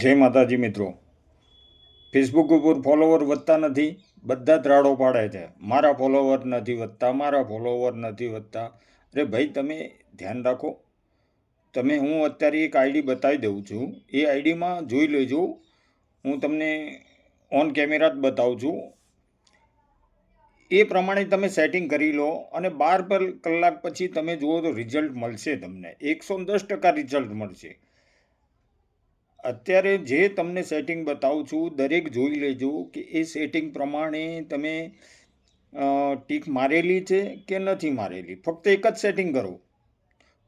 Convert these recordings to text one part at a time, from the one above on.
જય માતાજી મિત્રો. ફેસબુક ઉપર ફોલોવર વધતા નથી, બધા જ રાડો પાડે છે. મારા ફોલોવર નથી વધતા, મારા ફોલોવર નથી વધતા. અરે ભાઈ, તમે ધ્યાન રાખો. તમે હું અત્યારે એક આઈડી બતાવી દઉં છું. એ આઈડીમાં જોઈ લેજો. હું તમને ઓન કેમેરા જ બતાવું છું. એ પ્રમાણે તમે સેટિંગ કરી લો અને બાર પર કલાક પછી તમે જુઓ તો રિઝલ્ટ મળશે તમને. એકસો દસ ટકા રિઝલ્ટ મળશે. અત્યારે જે તમને સેટિંગ બતાવું છું, દરેક જોઈ લેજો કે એ સેટિંગ પ્રમાણે તમે ટીક મારેલી છે કે નથી મારેલી. ફક્ત એક જ સેટિંગ કરો.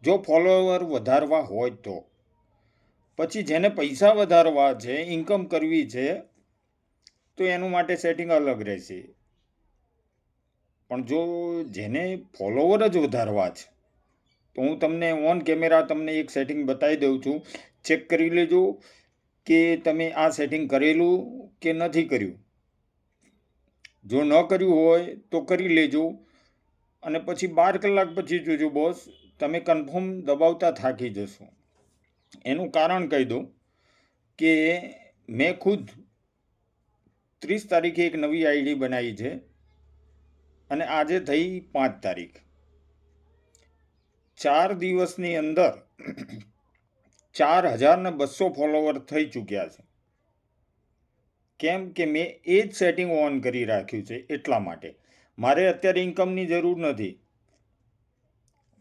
જો ફોલોવર વધારવા હોય તો. પછી જેને પૈસા વધારવા છે ઇન્કમ કરવી છે, તો એનું માટે સેટિંગ અલગ રહેશે. પણ જો જેને ફોલોવર જ વધારવા છે, તો હું તમને ઓન કેમેરા તમને એક સેટિંગ બતાવી દઉં છું. ચેક કરી લેજો કે તમે આ સેટિંગ કરેલું કે નથી કર્યું. જો ન કર્યું હોય તો કરી લેજો અને પછી બાર કલાક પછી જોજો બોસ તમે કન્ફર્મ દબાવતા થાકી જશો. એનું કારણ કહી દઉં કે મેં ખુદ ત્રીસ તારીખે એક નવી આઈડી બનાવી છે અને આજે થઈ પાંચ તારીખ. ચાર દિવસની અંદર ચાર હજારને બસો ફોલોવર થઈ ચૂક્યા છે. કેમ કે મેં એ જ સેટિંગ ઓન કરી રાખ્યું છે એટલા માટે. મારે અત્યારે ઇન્કમની જરૂર નથી.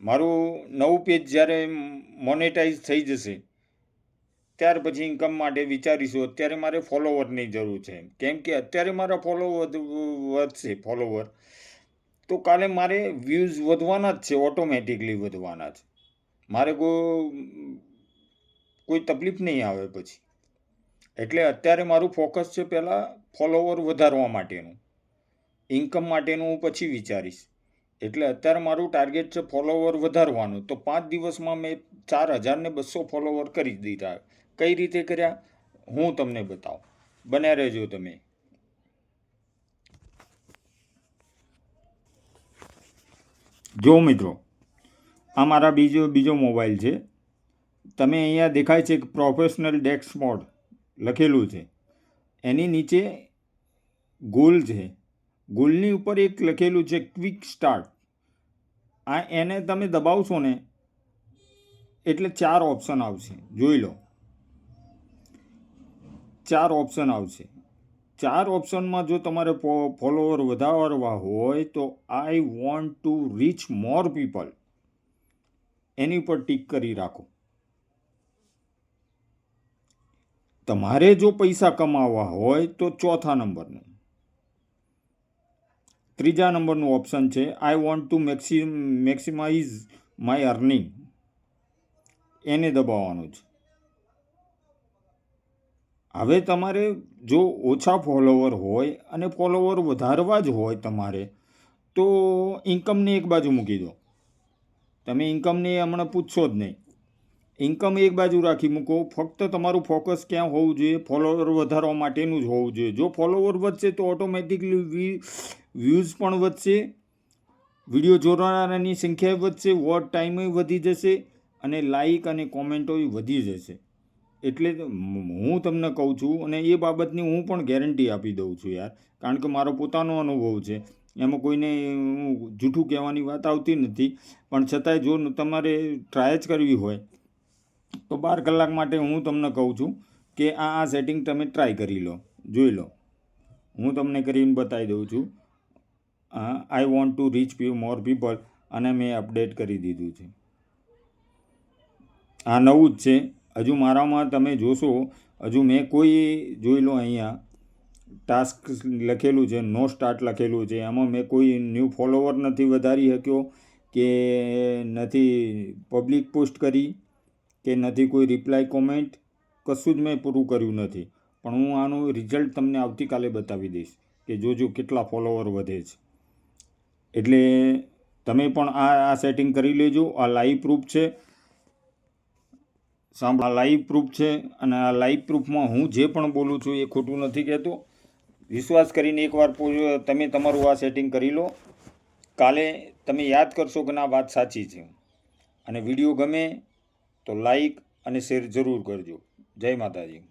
મારું નવું પેજ જ્યારે મોનેટાઈઝ થઈ જશે, ત્યાર પછી ઇન્કમ માટે વિચારીશું. અત્યારે મારે ફોલોવરની જરૂર છે. કેમ કે અત્યારે મારા ફોલોવર વધશે ફોલોવર તો કાલે મારે વ્યૂઝ વધવાના જ છે ઓટોમેટિકલી વધવાના છે મારે કોઈ કોઈ તકલીફ નહીં આવે પછી. એટલે અત્યારે મારું ફોકસ છે પહેલાં ફોલોવર વધારવા માટેનું. ઇન્કમ માટેનું હું પછી વિચારીશ. એટલે અત્યારે મારું ટાર્ગેટ છે ફોલોવર વધારવાનું. તો પાંચ દિવસમાં મેં ચાર હજારને બસો ફોલોવર કરી દીધા. કઈ રીતે કર્યા? હું તમને બતાવું. બન્યા રહેજો તમે. જો મિત્રો, આ મારા બીજો બીજો મોબાઈલ છે. તમે અહીંયા દેખાય છે કે પ્રોફેશનલ ડેસ્ક મોડ લખેલું છે. એની નીચે ગોલ છે. ગોલની ઉપર એક લખેલું છે ક્વિક સ્ટાર્ટ આ એને તમે દબાવશો ને એટલે ચાર ઓપ્શન આવશે. જોઈ લો. ચાર ઓપ્શન આવશે. ચાર ઓપ્શનમાં જો તમારે ફોલોવર વધારવા હોય તો I want to reach more people એની ઉપર ટીક કરી રાખો. તમારે જો પૈસા કમાવા હોય તો ચોથા નંબરનું. ત્રીજા નંબરનું ઓપ્શન છે I want to maxi maximize my earning એને દબાવવાનું છે. હવે તમારે જો ઓછા ફોલોવર હોય અને ફોલોવર વધારવા જ હોય તમારે, તો ઇન્કમને એક બાજુ મૂકી દો. તમે ઇન્કમને હમણાં પૂછશો જ નહીં. ઇન્કમ એક બાજુ રાખી મૂકો. ફક્ત તમારું ફોકસ ક્યાં હોવું જોઈએ? ફોલોવર વધારવા માટેનું જ હોવું જોઈએ. જો ફોલોવર વધશે તો ઓટોમેટિકલી વ્યૂઝ પણ વધશે. વીડિયો જોનારાની સંખ્યા વધશે વોટ ટાઈમે વધી જશે અને લાઈક અને કોમેન્ટો વધી જશે. એટલે હું તમને કહું છું અને એ બાબતની હું પણ ગેરંટી આપી દઉં છું યાર. કારણ કે મારો પોતાનો અનુભવ છે. એમાં કોઈને જૂઠું કહેવાની વાત આવતી નથી. પણ છતાંય જો તમારે ટ્રાય જ કરવી હોય તો બાર કલાક માટે હું તમને કહું છું કે આ આ સેટિંગ તમે ટ્રાય કરી લો, જોઈ લો. હું તમને કરીને બતાવી દઉં છું. I want to reach p more people અને મેં અપડેટ કરી દીધું છે. આ નવું જ છે. હજુ મારામાં તમે જોશો, હજુ મેં કોઈ જોઈ લો અહીંયા ટાસ્ક લખેલું છે નો સ્ટાર્ટ લખેલું છે. એમાં મેં કોઈ ન્યૂ ફોલોવર નથી વધારી શક્યો કે નથી પબ્લિક પોસ્ટ કરી. કે નથી કોઈ રિપ્લાય કોમેન્ટ કશું જ મેં પૂરું કર્યું નથી. પણ હું આનું રિઝલ્ટ તમને આવતીકાલે બતાવી દઈશ કે જોજો કેટલા ફોલોવર વધે છે. એટલે તમે પણ આ આ સેટિંગ કરી લેજો. આ લાઈવ પ્રૂફ છે. સાંભળ. આ લાઈવ પ્રૂફ છે અને આ લાઈવ પ્રૂફમાં હું જે પણ બોલું છું એ ખોટું નથી કહેતો. વિશ્વાસ કરીને એકવાર તમે તમારું આ સેટિંગ કરી લો. કાલે તમે યાદ કરશો કે ના, વાત સાચી છે. અને વીડિયો ગમે તો લાઈક અને શેર જરૂર કરજો. જય માતાજી.